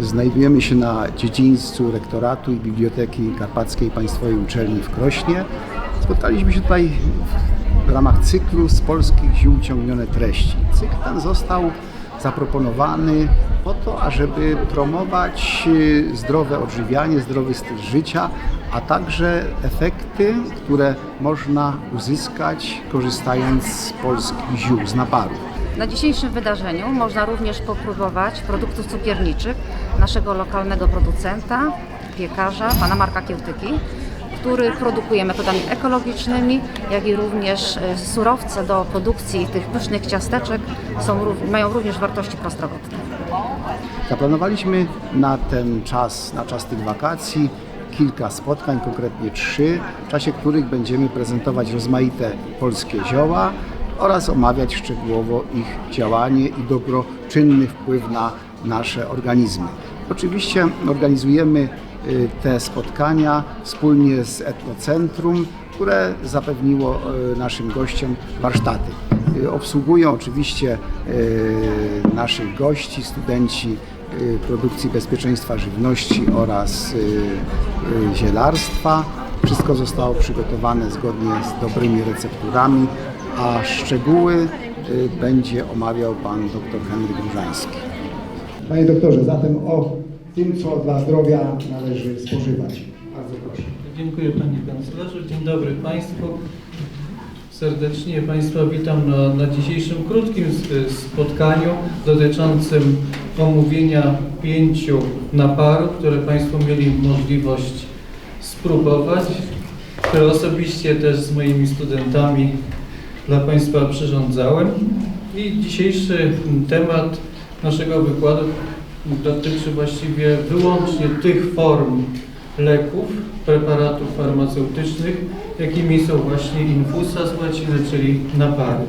Znajdujemy się na dziedzińcu rektoratu i biblioteki Karpackiej Państwowej Uczelni w Krośnie. Spotkaliśmy się tutaj w ramach cyklu z polskich ziół ciągnione treści. Cykl ten został zaproponowany po to, ażeby promować y, zdrowe odżywianie, zdrowy styl życia, a także efekty, które można uzyskać korzystając z polskich ziół, z naparów. Na dzisiejszym wydarzeniu można również popróbować produktów cukierniczych naszego lokalnego producenta, piekarza, pana Marka Kiełtyki, który produkuje metodami ekologicznymi, jak i również e, surowce do produkcji tych pysznych ciasteczek są, mają również wartości prozdrowotne. Zaplanowaliśmy na ten czas, na czas tych wakacji kilka spotkań, konkretnie trzy, w czasie których będziemy prezentować rozmaite polskie zioła oraz omawiać szczegółowo ich działanie i dobroczynny wpływ na nasze organizmy. Oczywiście organizujemy y, te spotkania wspólnie z Etnocentrum, które zapewniło y, naszym gościom warsztaty. Y, Obsługują oczywiście naszych gości, studenci produkcji bezpieczeństwa żywności oraz zielarstwa. Wszystko zostało przygotowane zgodnie z dobrymi recepturami, a szczegóły y, będzie omawiał pan dr Henryk Różański. Panie doktorze, zatem o tym, co dla zdrowia należy spożywać. Bardzo proszę. Dziękuję Panie Kanclerzu. Dzień dobry Państwu. Serdecznie Państwa witam na, na dzisiejszym krótkim spotkaniu dotyczącym omówienia pięciu naparów, które Państwo mieli możliwość spróbować, które osobiście też z moimi studentami dla Państwa przyrządzałem. I dzisiejszy temat naszego wykładu dotyczy właściwie wyłącznie tych form leków, preparatów farmaceutycznych, jakimi są właśnie infusa z łaciny, czyli napary.